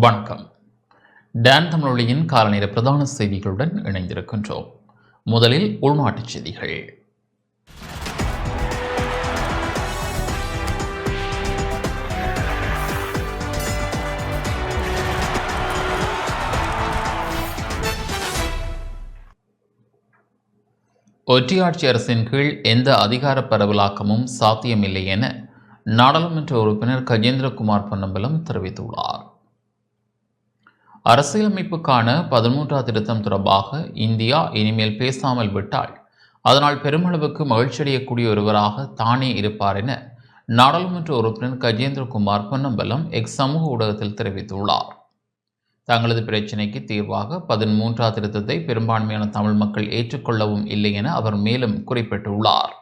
வணக்கம். டான் தமிழொலியின் காலநேர பிரதான செய்திகளுடன் இணைந்திருக்கின்றோம். முதலில் உள்நாட்டுச் செய்திகள். ஒற்றையாட்சி அரசின் கீழ் எந்த அதிகார பரவலாக்கமும் சாத்தியமில்லை என நாடாளுமன்ற உறுப்பினர் கஜேந்திரகுமார் பொன்னம்பலம் தெரிவித்துள்ளார். அரசியலமைப்புக்கான பதிமூன்றாம் திருத்தம் தொடர்பாக இந்தியா இனிமேல் பேசாமல் விட்டால் அதனால் பெருமளவுக்கு மகிழ்ச்சியடையக்கூடிய ஒருவராக தானே இருப்பார் என நாடாளுமன்ற உறுப்பினர் கஜேந்திரகுமார் பொன்னம்பலம் எக்ஸ் சமூக ஊடகத்தில் தெரிவித்துள்ளார். தங்களது பிரச்சினைக்கு தீர்வாக பதிமூன்றாம் திருத்தத்தை பெரும்பான்மையான தமிழ் மக்கள் ஏற்றுக்கொள்ளவும் இல்லை என அவர் மேலும் குறிப்பிட்டுள்ளார்.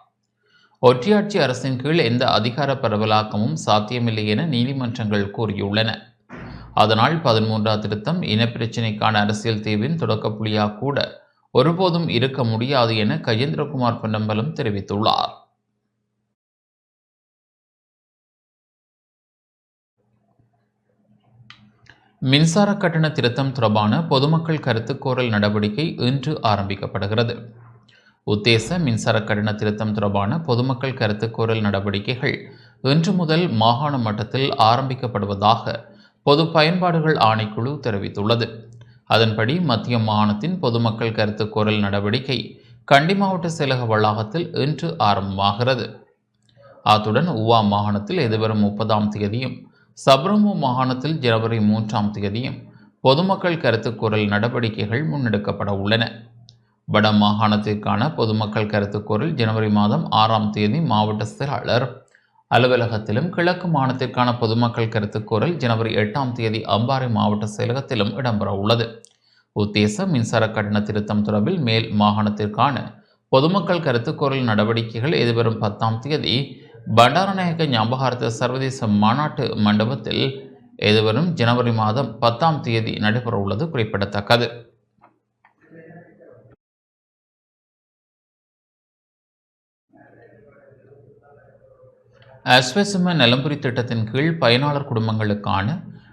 ஒற்றையாட்சி அரசின் கீழ் எந்த அதிகார பரவலாக்கமும் சாத்தியமில்லை என நீதிமன்றங்கள் கூறியுள்ளன. அதனால் பதிமூன்றாம் திருத்தம் இனப்பிரச்சினைக்கான அரசியல் தீர்வின் தொடக்க புள்ளியாக கூட ஒருபோதும் இருக்க முடியாது என கஜேந்திரகுமார் பொன்னம்பலம் தெரிவித்துள்ளார். மின்சார கட்டண திருத்தம் தொடர்பான பொதுமக்கள் கருத்துக்கோரல் நடவடிக்கை இன்று ஆரம்பிக்கப்படுகிறது. உத்தேச மின்சார கட்டண திருத்தம் தொடர்பான பொதுமக்கள் கருத்துக்கோரல் நடவடிக்கைகள் இன்று முதல் மாகாண மட்டத்தில் ஆரம்பிக்கப்படுவதாக பொது பயன்பாடுகள் ஆணைக்குழு தெரிவித்துள்ளது. அதன்படி மத்திய மாகாணத்தின் பொதுமக்கள் கருத்து குரல் நடவடிக்கை கண்டி மாவட்ட செயலக வளாகத்தில் இன்று ஆரம்பமாகிறது. அத்துடன் உவா மாகாணத்தில் எதிர்வரும் முப்பதாம் தேதியும் சப்ரமு மாகாணத்தில் ஜனவரி மூன்றாம் தேதியும் பொதுமக்கள் கருத்து குரல் நடவடிக்கைகள் முன்னெடுக்கப்பட உள்ளன. வட மாகாணத்திற்கான பொதுமக்கள் கருத்து குரல் ஜனவரி மாதம் ஆறாம் தேதி மாவட்ட செயலாளர் அலுவலகத்திலும் கிழக்கு மாநிலத்திற்கான பொதுமக்கள் கருத்துக்கூறல் ஜனவரி எட்டாம் தேதி அம்பாறை மாவட்ட செயலகத்திலும் இடம்பெற உள்ளது. உத்தேச மின்சார கட்டண திருத்தம் தொடர்பில் மேல் மாகாணத்திற்கான பொதுமக்கள் கருத்துக்கூறல் நடவடிக்கைகள் எதிர்வரும் பத்தாம் தேதி பண்டாரநாயக ஞாபகார்த்த சர்வதேச மாநாட்டு மண்டபத்தில் எதிர்வரும் ஜனவரி மாதம் பத்தாம் தேதி நடைபெற உள்ளது குறிப்பிடத்தக்கது. அஸ்வசம நலம்புரி திட்டத்தின் கீழ் பயனாளர் குடும்பங்களுக்கான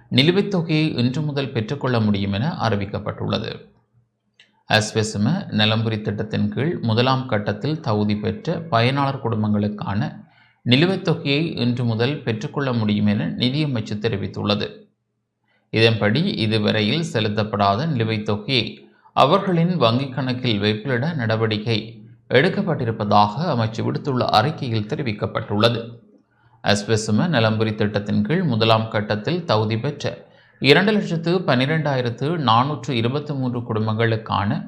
நிலுவைத் தொகையை இன்று முதல் பெற்றுக்கொள்ள முடியும் என அறிவிக்கப்பட்டுள்ளது. அஸ்வசம நலம்புரி திட்டத்தின் கீழ் முதலாம் கட்டத்தில் தகுதி பெற்ற பயனாளர் குடும்பங்களுக்கான நிலுவைத் தொகையை இன்று முதல் பெற்றுக்கொள்ள முடியும் என நிதியமைச்சு தெரிவித்துள்ளது. இதன்படி இதுவரையில் செலுத்தப்படாத நிலுவைத் தொகையை அவர்களின் வங்கிக் கணக்கில் வைப்பிலிட நடவடிக்கை எடுக்கப்பட்டிருப்பதாக அமைச்சு விடுத்துள்ள அறிக்கையில் தெரிவிக்கப்பட்டுள்ளது. அஸ்பெசும நலம்புரி திட்டத்தின் கீழ் முதலாம் கட்டத்தில் தகுதி பெற்ற இரண்டு லட்சத்து பன்னிரெண்டாயிரத்து நானூற்று இருபத்தி மூன்று குடும்பங்களுக்கான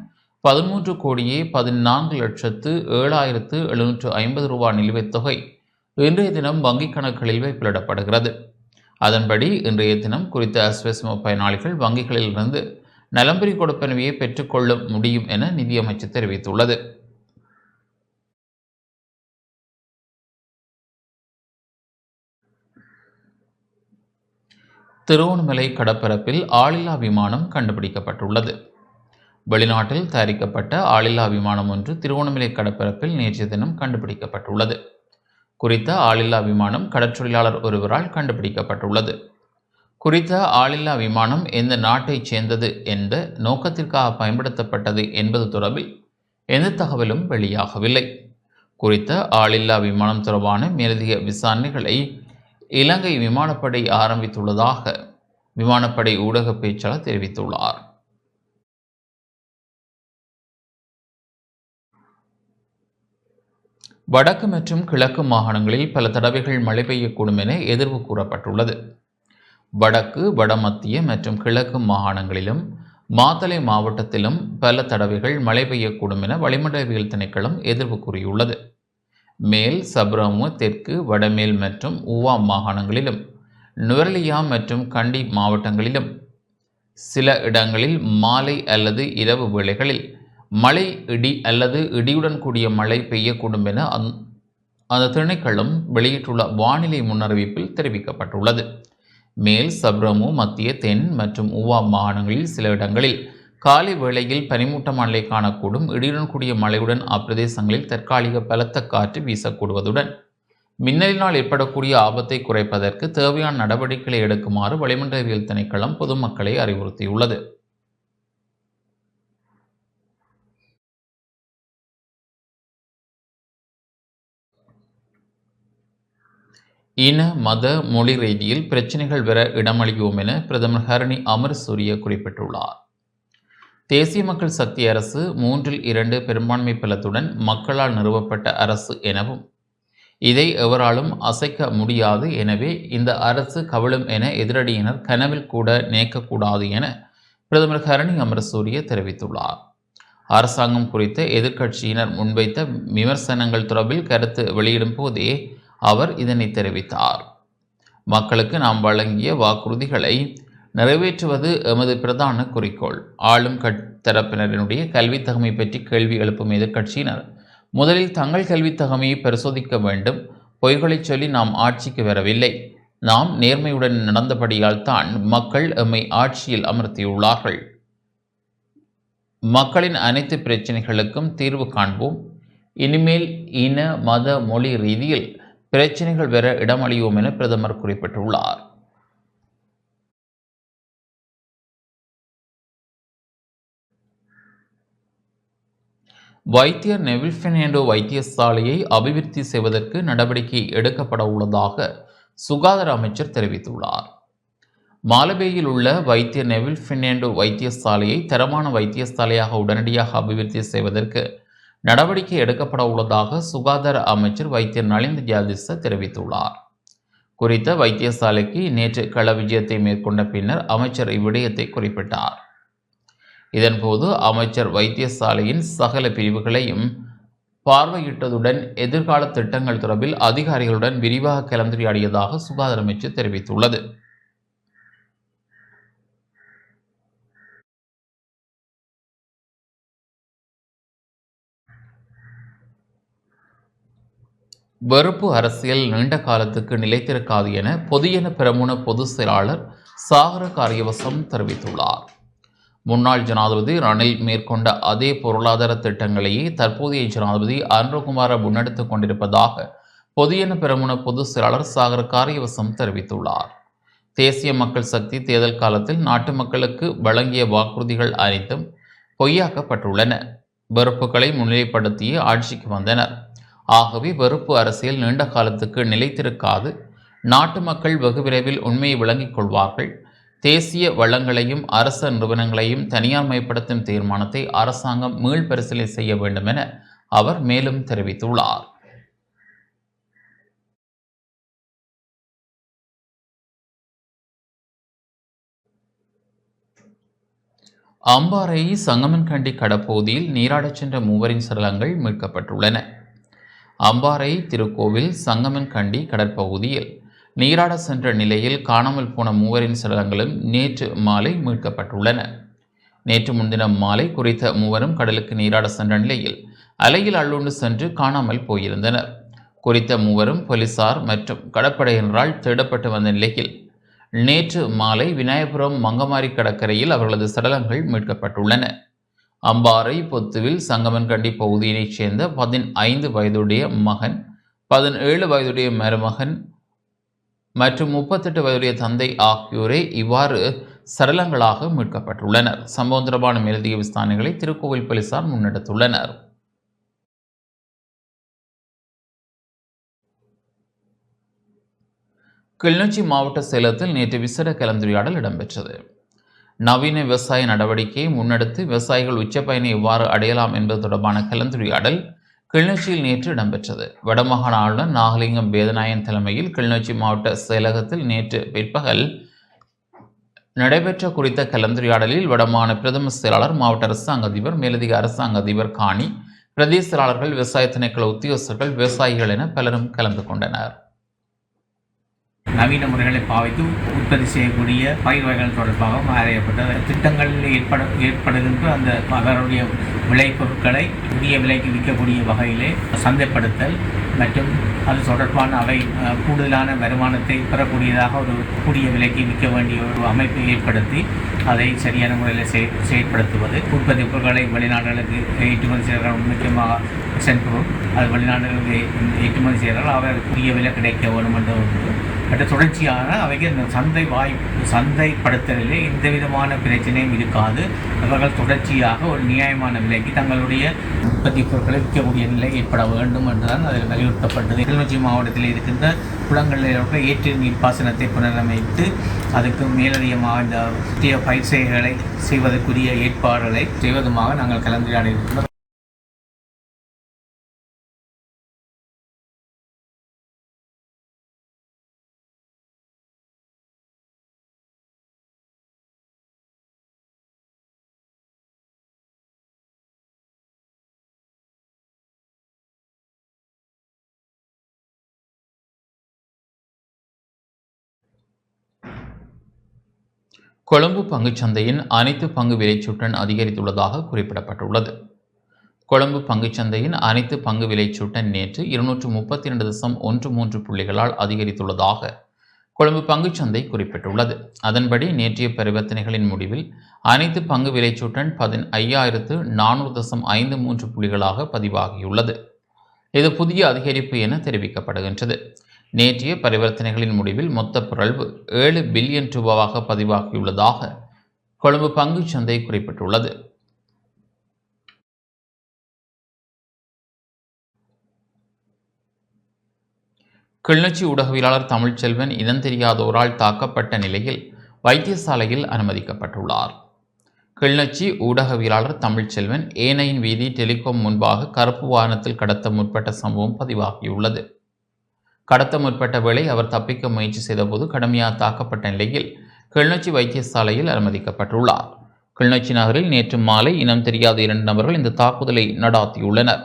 பதிமூன்று கோடியே பதினான்கு லட்சத்து ஏழாயிரத்து எழுநூற்று ஐம்பது ரூபாய் நிலுவைத் தொகை இன்றைய தினம் வங்கிக் கணக்குகளில் வைப்பிடப்படுகிறது அதன்படி இன்றைய தினம் குறித்த அஸ்வெசும பயனாளிகள் வங்கிகளிலிருந்து நலம்புரி கொடுப்பனவையை பெற்றுக்கொள்ள முடியும் என நிதியமைச்சு தெரிவித்துள்ளது. திருவோணமலை கடப்பரப்பில் ஆளில்லா விமானம் கண்டுபிடிக்கப்பட்டுள்ளது. வெளிநாட்டில் தயாரிக்கப்பட்ட ஆளில்லா விமானம் ஒன்று திருவோணமலை கடற்பரப்பில் நேற்றைய தினம் கண்டுபிடிக்கப்பட்டுள்ளது. குறித்த ஆளில்லா விமானம் கடற்றொழிலாளர் ஒருவரால் கண்டுபிடிக்கப்பட்டுள்ளது. குறித்த ஆளில்லா விமானம் எந்த நாட்டைச் சேர்ந்தது எந்த நோக்கத்திற்காக பயன்படுத்தப்பட்டது என்பது தொடர்பில் எந்த தகவலும் வெளியாகவில்லை. குறித்த ஆளில்லா விமானம் தொடர்பான மேலதிக விசாரணைகளை இலங்கை விமானப்படை ஆரம்பித்துள்ளதாக விமானப்படை ஊடக பேச்சாளர் தெரிவித்துள்ளார். வடக்கு மற்றும் கிழக்கு மாகாணங்களில் பல தடவைகள் மழை பெய்யக்கூடும் என எதிர்வு கூறப்பட்டுள்ளது. வடக்கு வடமத்திய மற்றும் கிழக்கு மாகாணங்களிலும் மாத்தளை மாவட்டத்திலும் பல தடவைகள் மழை பெய்யக்கூடும் என வளிமண்டலவியல் திணைக்களம் எதிர்வு கூறியுள்ளது. மேல் சப்ரமு தெற்கு வடமேல் மற்றும் ஊவா மாகாணங்களிலும் நுவரலியா மற்றும் கண்டி மாவட்டங்களிலும். சில இடங்களில் மாலை அல்லது இரவு வேளைகளில் மழை இடி அல்லது இடியுடன் கூடிய மழை பெய்யக்கூடும் என அந் அந்த திணைக்களம் வெளியிட்டுள்ள வானிலை முன்னறிவிப்பில் தெரிவிக்கப்பட்டுள்ளது. மேல் சப்ரமு மத்திய தென் மற்றும் ஊவா மாகாணங்களில் சில இடங்களில் காலை வேளையில் பனிமூட்ட மழை காணக்கூடும். இடியுடன் கூடிய மழையுடன் அப்பிரதேசங்களில் தற்காலிக பலத்த காற்று வீசக்கூடுவதுடன் மின்னலினால் ஏற்படக்கூடிய ஆபத்தை குறைப்பதற்கு தேவையான நடவடிக்கைகளை எடுக்குமாறு வளிமண்டலவியல் திணைக்களம் பொதுமக்களை அறிவுறுத்தியுள்ளது. இன மத மொழி ரீதியில் பிரச்சினைகள் வர இடமளிக்கும் என பிரதமர் ஹரணி அமர்சூரிய குறிப்பிட்டுள்ளார். தேசிய மக்கள் சக்தி அரசு மூன்றில் இரண்டு பெரும்பான்மை பலத்துடன் மக்களால் நிறுவப்பட்ட அரசு எனவும் இதை எவராலும் அசைக்க முடியாது எனவே இந்த அரசு கவிழும் என எதிரடியினர் கனவில் கூட நினைக்கக்கூடாது என பிரதமர் ஹரணி அமரசூரிய தெரிவித்துள்ளார். அரசாங்கம் குறித்த எதிர்க்கட்சியினர் முன்வைத்த விமர்சனங்கள் தொடர்பில் கருத்து வெளியிடும் போதே அவர் இதனை தெரிவித்தார். மக்களுக்கு நாம் வழங்கிய வாக்குறுதிகளை நிறைவேற்றுவது எமது பிரதான குறிக்கோள். ஆளும் தரப்பினரினுடைய கல்வித் தகமை பற்றி கேள்வி எழுப்பும் எதிர்க்கட்சியினர் முதலில் தங்கள் கல்வித் தகமையை பரிசோதிக்க வேண்டும். பொய்களைச் சொல்லி நாம் ஆட்சிக்கு வரவில்லை. நாம் நேர்மையுடன் நடந்தபடியால் தான் மக்கள் எம்மை ஆட்சியில் அமர்த்தியுள்ளார்கள். மக்களின் அனைத்து பிரச்சனைகளுக்கும் தீர்வு காண்போம். இனிமேல் இன மத மொழி ரீதியில் பிரச்சனைகள் பெற இடமளியோம் என பிரதமர் குறிப்பிட்டுள்ளார். வைத்தியர் நெவில் வைத்தியசாலையை அபிவிருத்தி செய்வதற்கு நடவடிக்கை எடுக்கப்பட உள்ளதாக சுகாதார அமைச்சர் தெரிவித்துள்ளார். மாலபேயில் உள்ள வைத்தியர் நெவில் பெர்னாண்டோ வைத்தியசாலையை தரமான வைத்தியசாலையாக உடனடியாக அபிவிருத்தி செய்வதற்கு நடவடிக்கை எடுக்கப்பட உள்ளதாக சுகாதார அமைச்சர் வைத்தியர் நலிந்த ஜாதிச தெரிவித்துள்ளார். குறித்த வைத்தியசாலைக்கு நேற்று கள விஜயத்தை மேற்கொண்ட பின்னர் அமைச்சர் இவ்விடயத்தை குறிப்பிட்டார். இதன்போது அமைச்சர் வைத்தியசாலையின் சகல பிரிவுகளையும் பார்வையிட்டதுடன் எதிர்கால திட்டங்கள் தொடர்பில் அதிகாரிகளுடன் விரிவாக கலந்துரையாடியதாக சுகாதார அமைச்சர் தெரிவித்துள்ளது. வெறுப்பு அரசியல் நீண்ட காலத்துக்கு நிலைத்திருக்காது என பொதியன பிரமுன பொதுச் செயலாளர் சாகர காரியவசம் தெரிவித்துள்ளார். முன்னாள் ஜனாதிபதி ரணில் மேற்கொண்ட அதே பொருளாதார திட்டங்களையே தற்போதைய ஜனாதிபதி அருண்குமார முன்னெடுத்துக் கொண்டிருப்பதாக பொதியன பெருமுன பொதுச் செயலாளர் சாகர காரியவசம் தெரிவித்துள்ளார். தேசிய மக்கள் சக்தி தேர்தல் காலத்தில் நாட்டு மக்களுக்கு வழங்கிய வாக்குறுதிகள் அனைத்தும் பொய்யாக்கப்பட்டுள்ளன. வெறுப்புகளை முன்னிலைப்படுத்தியே ஆட்சிக்கு வந்தனர். ஆகவே வெறுப்பு அரசியல் நீண்ட காலத்துக்கு நிலைத்திருக்காது. நாட்டு மக்கள் வெகு விரைவில் உண்மையை விளங்கிக் கொள்வார்கள். தேசிய வளங்களையும் அரச நிறுவனங்களையும் தனியார் மயப்படுத்தும் தீர்மானத்தை அரசாங்கம் மீள்பரிசீலனை செய்ய வேண்டும் என அவர் மேலும் தெரிவித்துள்ளார். அம்பாறை சங்கமன்கண்டி கடப்பகுதியில் நீராடச் சென்ற மூவரின் சடலங்கள் மீட்கப்பட்டுள்ளன. அம்பாறை திருக்கோவில் சங்கமன்கண்டி கடற்பகுதியில் நீராட சென்ற நிலையில் காணாமல் போன மூவரின் சடலங்களும் நேற்று மாலை மீட்கப்பட்டுள்ளன. நேற்று முன்தினம் மாலை குறித்த மூவரும் கடலுக்கு நீராட சென்ற நிலையில் அலையில் அள்ளுண்டு சென்று காணாமல் போயிருந்தனர். குறித்த மூவரும் போலீசார் மற்றும் கடற்படையினரால் தேடப்பட்டு வந்த நிலையில் நேற்று மாலை விநாயகபுரம் மங்கமாரி கடற்கரையில் அவர்களது சடலங்கள் மீட்கப்பட்டுள்ளன. அம்பாறை பொத்துவில் சங்கமன்கண்டி பகுதியினைச் சேர்ந்த பதினைந்து வயதுடைய மகன் பதினேழு வயதுடைய மருமகன் மற்றும் முப்பத்தெட்டு வயதுடைய தந்தை ஆகியோரே இவ்வாறு சடலங்களாக மீட்கப்பட்டுள்ளனர். சம்பவம் தொடர்பான மேலதிக விசாரணைகளை திருக்கோவில் போலீசார் முன்னெடுத்துள்ளனர். கிளிநொச்சி மாவட்ட சேலத்தில் நேற்று விசேட கலந்துரையாடல் இடம்பெற்றது. நவீன விவசாய நடவடிக்கையை முன்னெடுத்து விவசாயிகள் உச்சப்பயனை எவ்வாறு அடையலாம் என்பது தொடர்பான கலந்துரையாடல் கிளிநொச்சியில் நேற்று இடம்பெற்றது. வடமாகாண ஆளுநர் நாகலிங்கம் வேதநாயன் தலைமையில் கிளிநொச்சி மாவட்ட செயலகத்தில் நேற்று பிற்பகல் நடைபெற்ற குறித்த கலந்துரையாடலில் வடமாகாண பிரதம செயலாளர் மாவட்ட அரசாங்க அதிபர் மேலதிக அரசாங்க அதிபர் காணி பிரதேச செயலாளர்கள் விவசாய திணைக்கள உத்தியோகஸ்தர்கள் விவசாயிகள் என பலரும் கலந்து கொண்டனர். நவீன முறைகளை பாவித்து உற்பத்தி செய்யக்கூடிய பயிர் வகைகள் தொடர்பாகவும் ஆராயப்பட்ட திட்டங்களில் ஏற்பட ஏற்படுகின்ற அந்த அவருடைய விளைபொருட்களை புதிய விலைக்கு விற்கக்கூடிய வகையிலே சந்தைப்படுத்தல் மற்றும் அது தொடர்பான அவை கூடுதலான வருமானத்தை பெறக்கூடியதாக ஒரு கூடிய விலைக்கு விற்க வேண்டிய ஒரு அமைப்பை ஏற்படுத்தி அதை சரியான முறையில் செய் செயற்படுத்துவது. உற்பத்தி பொருட்களை வெளிநாடுகளுக்கு ஏற்றுமதி செய்கிறார்கள் முக்கியமாக சென்று அது வெளிநாடுகளுக்கு ஏற்றுமதி செய்கிறார்கள் அவர் கூடிய விலை கிடைக்க வேண்டும் என்ற அடுத்த தொடர்ச்சியான அவைகள் இந்த சந்தை வாய்ப்பு சந்தைப்படுத்தலில் எந்த விதமான பிரச்சனையும் இருக்காது. அவர்கள் தொடர்ச்சியாக ஒரு நியாயமான விலைக்கு தங்களுடைய உற்பத்தி பொருட்களை விற்கக்கூடிய நிலை ஏற்பட வேண்டும் என்றுதான் அதில் வலியுறுத்தப்பட்டது. கிளிநொச்சி மாவட்டத்தில் இருக்கின்ற குளங்களில் உள்ள ஏற்று நீர் பாசனத்தை புனரமைத்து அதுக்கு மேலதிகமாக இந்த புதிய பயிர் செய்வதற்குரிய ஏற்பாடுகளை செய்வதுமாக நாங்கள் கலந்துரையாடி இருக்கிறோம் கொழும்பு பங்குச்சந்தையின் அனைத்து பங்கு விலைச்சூட்டன் அதிகரித்துள்ளதாக குறிப்பிடப்பட்டுள்ளது. கொழும்பு பங்குச்சந்தையின் அனைத்து பங்கு விலைச்சூட்டன் நேற்று இருநூற்று முப்பத்தி இரண்டு தசம் ஒன்று மூன்று புள்ளிகளால் அதிகரித்துள்ளதாக கொழும்பு பங்குச்சந்தை குறிப்பிட்டுள்ளது. அதன்படி நேற்றைய பரிவர்த்தனைகளின் முடிவில் அனைத்து பங்கு விலைச்சூட்டன் பதின் ஐயாயிரத்து நானூறு தசம் ஐந்து மூன்று புள்ளிகளாக பதிவாகியுள்ளது. இது புதிய அதிகரிப்பு என தெரிவிக்கப்படுகின்றது. நேற்றைய பரிவர்த்தனைகளின் முடிவில் மொத்த பிறழ்வு ஏழு பில்லியன் ரூபாவாக பதிவாகியுள்ளதாக கொழும்பு பங்கு சந்தை குறிப்பிட்டுள்ளது. கிளிநொச்சி ஊடகவியலாளர் தமிழ்ச்செல்வன் இனம் தெரியாதோரால் தாக்கப்பட்ட நிலையில் வைத்தியசாலையில் அனுமதிக்கப்பட்டுள்ளார். கிளிநொச்சி ஊடகவியலாளர் தமிழ்ச்செல்வன் ஏனையின் வீதி டெலிகாம் முன்பாக கருப்பு வாகனத்தில் கடத்த முற்பட்ட சம்பவம் பதிவாகியுள்ளது. கடத்த முற்பட்ட வேளை அவர் தப்பிக்க முயற்சி செய்தபோது கடுமையாக தாக்கப்பட்ட நிலையில் கிளிநொச்சி வைத்தியசாலையில் அனுமதிக்கப்பட்டுள்ளார். கிளிநொச்சி நகரில் நேற்று மாலை இனம் தெரியாத இரண்டு நபர்கள் இந்த தாக்குதலை நடாத்தியுள்ளனர்.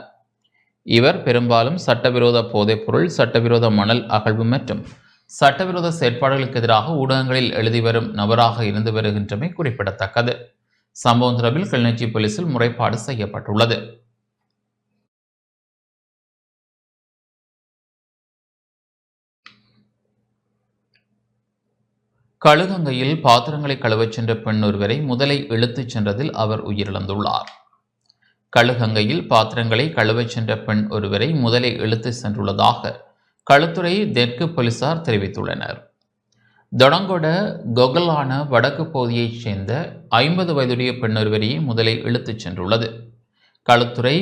இவர் பெரும்பாலும் சட்டவிரோத போதைப்பொருள் சட்டவிரோத மணல் அகழ்வு மற்றும் சட்டவிரோத செயற்பாடுகளுக்கு எதிராக ஊடகங்களில் எழுதி வரும் நபராக இருந்து வருகின்றமை குறிப்பிடத்தக்கது. சம்பவம் தொடர்பில் கிளிநொச்சி போலீசில் முறைப்பாடு செய்யப்பட்டுள்ளது. கழுகங்கையில் பாத்திரங்களை கழுவச் சென்ற பெண் ஒருவரை முதலை இழுத்துச் சென்றதில் அவர் உயிரிழந்துள்ளார். கழுகங்கையில் பாத்திரங்களை கழுவச் சென்ற பெண் ஒருவரை முதலை இழுத்து சென்றுள்ளதாக களுத்துறை தெற்கு போலீசார் தெரிவித்துள்ளனர். தொடங்கொட கொகலான வடக்கு பகுதியைச் சேர்ந்த ஐம்பது வயதுடைய பெண் ஒருவரையே முதலை இழுத்துச் சென்றுள்ளது. களுத்துறை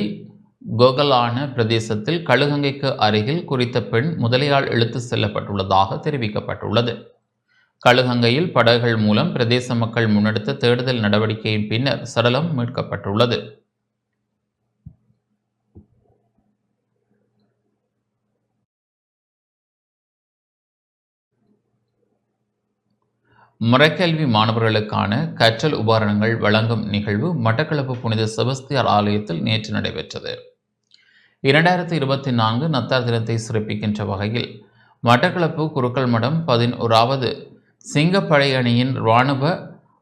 கோகலான பிரதேசத்தில் கழுகங்கைக்கு அருகில் குறித்த பெண் முதலையால் இழுத்து செல்லப்பட்டுள்ளதாக தெரிவிக்கப்பட்டுள்ளது. கழுகங்கையில் படகுகள் மூலம் பிரதேச மக்கள் முன்னெடுத்த தேடுதல் நடவடிக்கையின் பின்னர் சடலம் மீட்கப்பட்டுள்ளது. முறைக்கல்வி மாணவர்களுக்கான கற்றல் உபகரணங்கள் வழங்கும் நிகழ்வு மட்டக்களப்பு புனித செபஸ்தியார் ஆலயத்தில் நேற்று நடைபெற்றது. இரண்டாயிரத்தி இருபத்தி நான்கு நத்தார் தினத்தை சிறப்பிக்கின்ற வகையில் மட்டக்களப்பு குருக்கள் மடம் பதினோராவது சிங்கப்படை அணியின் இராணுவ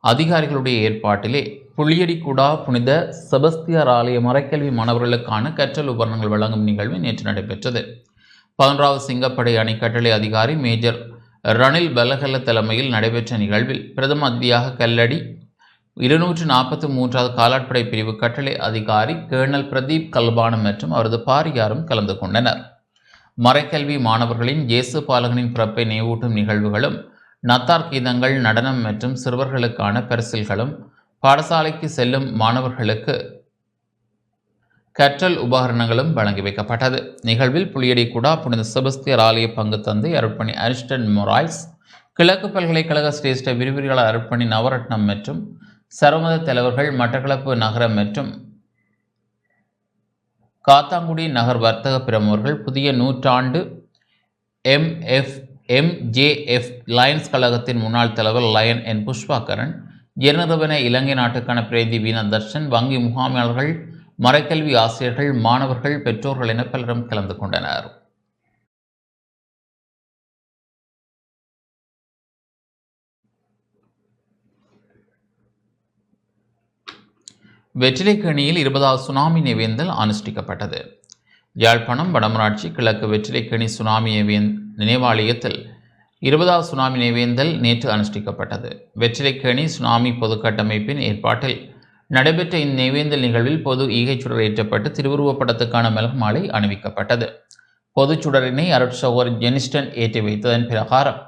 அதிகாரிகளுடைய ஏற்பாட்டிலே புளியடிக்குடா புனித செபஸ்தியார் ஆலய மறைக்கல்வி மாணவர்களுக்கான கற்றல் உபகரணங்கள் வழங்கும் நிகழ்வு நேற்று நடைபெற்றது. பதினொன்றாவது சிங்கப்படை அணி கட்டளை அதிகாரி மேஜர் ரணில் பலகல்ல தலைமையில் நடைபெற்ற நிகழ்வில் பிரதம அதிதியாக கல்லடி இருநூற்று நாற்பத்தி மூன்றாவது காலாட்படை பிரிவு கட்டளை அதிகாரி கேர்னல் பிரதீப் கல்பானம் மற்றும் அவரது பாரியாரும் கலந்து கொண்டனர். மறைக்கல்வி மாணவர்களின் இயேசு பாலகனின் பிறப்பை நினைவூட்டும் நிகழ்வுகளும் நத்தார் கீதங்கள் நடனம் மற்றும் சிறுவர்களுக்கான பரிசில்களும் பாடசாலைக்கு செல்லும் மாணவர்களுக்கு கற்றல் உபகரணங்களும் வழங்கி வைக்கப்பட்டது. நிகழ்வில் புளியடி குடா புனித செபஸ்தியர் ஆலய பங்கு தந்தை அருட்பணி அரிஸ்டன் மொராய்ஸ் கிழக்கு பல்கலைக்கழக சிரேஷ்ட விரிவுரையாளர் அருட்பணி நவரட்னம் மற்றும் சர்வமத தலைவர்கள் மட்டக்களப்பு நகரம் மற்றும் காத்தாங்குடி நகர் வர்த்தக பிரமுகர்கள் புதிய நூற்றாண்டு எம்எஃப் எம்ஜேஎஃப் லயன்ஸ் கழகத்தின் முன்னாள் தலைவர் லயன் என் புஷ்பாகரன் ஜெனரவன இலங்கை நாட்டுக்கான பிரேதி வீணா தர்ஷன் வங்கி முகாமையாளர்கள் மறைக்கல்வி ஆசிரியர்கள் மாணவர்கள் பெற்றோர்கள் என பலரும் கலந்து கொண்டனர். வெற்றிலைக்கணியில் இருபதாவது சுனாமி நிவேந்தல் அனுஷ்டிக்கப்பட்டது. யாழ்ப்பாணம் வடமராட்சி கிழக்கு வெற்றிலைக்கணி சுனாமி நினைவேந் நினைவாலயத்தில் இருபதாவது சுனாமி நினைவேந்தல் நேற்று அனுஷ்டிக்கப்பட்டது. வெற்றிலைக்கணி சுனாமி பொது கட்டமைப்பின் ஏற்பாட்டில் நடைபெற்ற இந்நினைவேந்தல் நிகழ்வில் பொது ஈகைச்சுடர் ஏற்றப்பட்டு திருவுருவப் படத்துக்கான மலர் மாலை அணிவிக்கப்பட்டது. பொதுச் சுடரினை அருட்சகோர் ஜெனிஸ்டன் ஏற்றி வைத்ததன் பிரகாரம்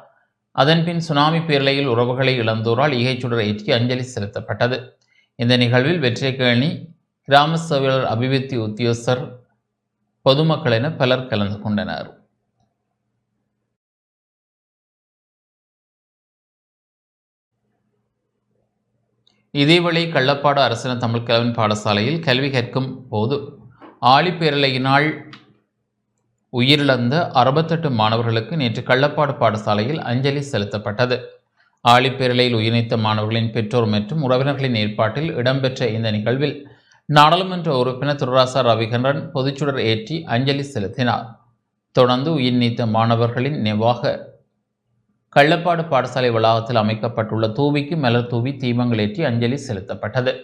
அதன்பின் சுனாமி பேரலையில் உறவுகளை இழந்தோரால் ஈகைச்சுடர் ஏற்றி அஞ்சலி செலுத்தப்பட்டது. இந்த நிகழ்வில் வெற்றிலைக்கணி கிராம சேவையாளர் அபிவிருத்தி உத்தியோகஸ்தர் பொதுமக்கள் என பலர் கலந்து கொண்டனர். இதேவேளை கள்ளப்பாடு அரசின தமிழ் கலவன் பாடசாலையில் கல்வி கற்கும் போது ஆழிப்பேரலையினால் உயிரிழந்த அறுபத்தெட்டு மாணவர்களுக்கு நேற்று கள்ளப்பாடு பாடசாலையில் அஞ்சலி செலுத்தப்பட்டது. ஆழிப்பேரலையில் உயிரிழந்த மாணவர்களின் பெற்றோர் மற்றும் உறவினர்களின் ஏற்பாட்டில் இடம்பெற்ற இந்த நிகழ்வில் நாடாளுமன்ற உறுப்பினர் துரராசா ரவிகண்டன் பொதுச்சுடர் ஏற்றி அஞ்சலி செலுத்தினார். தொடர்ந்து உயிர் நீத்த மாணவர்களின் நிவாக கள்ளப்பாடு பாடசாலை வளாகத்தில் அமைக்கப்பட்டுள்ள தூவிக்கு மலர் தூவி தீபங்கள் ஏற்றி அஞ்சலி செலுத்தப்பட்டது.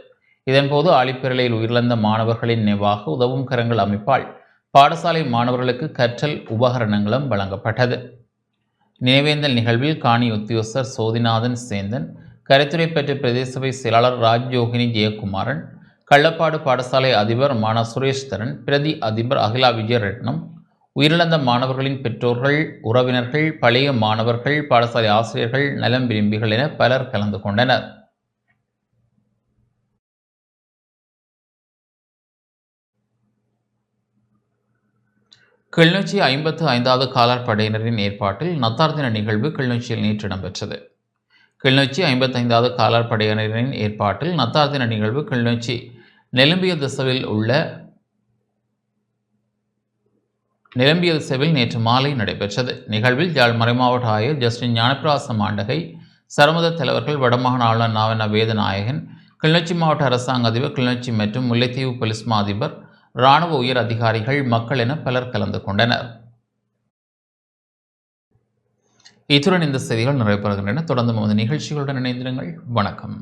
இதன்போது ஆழிப்பேரலையில் உயிரிழந்த மாணவர்களின் நினைவாக உதவும் கரங்கள் அமைப்பால் பாடசாலை மாணவர்களுக்கு கற்றல் உபகரணங்களும் வழங்கப்பட்டது. நினைவேந்தல் நிகழ்வில் காணி உத்தியோகஸ்தர் சோதிநாதன் சேந்தன் கருத்துரை பெற்ற பிரதேச சபை செயலாளர் ராஜ்யோகினி ஜெயக்குமாரன் கள்ளப்பாடு பாடசாலை அதிபர் மானா சுரேஷ்தரன் பிரதி அதிபர் அகிலா விஜயரட்னம் உயிரிழந்த மாணவர்களின் பெற்றோர்கள் உறவினர்கள் பழைய மாணவர்கள் பாடசாலை ஆசிரியர்கள் நலம் விரும்பிகள் என பலர் கலந்து கொண்டனர். கிளிநொச்சி ஐம்பத்து ஐந்தாவது காலார் படையினரின் ஏற்பாட்டில் நத்தார் தின நிகழ்வு கிளிநொச்சியில் நேற்று இடம்பெற்றது. கிளிநொச்சி ஐம்பத்தைந்தாவது காலார் படையினரின் ஏற்பாட்டில் நத்தார் தின நிகழ்வு கிளிநொச்சி நிலம்பிய திசையில் உள்ள நிலம்பிய திசைவில் நேற்று மாலை நடைபெற்றது. நிகழ்வில் யாழ் மறைமாவட்ட ஆயர் ஜஸ்டின் ஞானப்பிராச மாண்டகை சரமத தலைவர்கள் வடமாகாண ஆளுநர் நாவன வேதநாயகன் கிளிநொச்சி மாவட்ட அரசாங்க அதிபர் கிளிநொச்சி மற்றும் முல்லைத்தீவு போலீஸ் மா அதிபர் இராணுவ உயர் அதிகாரிகள் மக்கள் என பலர் கலந்து கொண்டனர். இத்துடன் இந்த செய்திகள் நிறைவு பெறுகின்றன தொடர்ந்து நமது நிகழ்ச்சிகளுடன் இணைந்திருங்கள். வணக்கம்.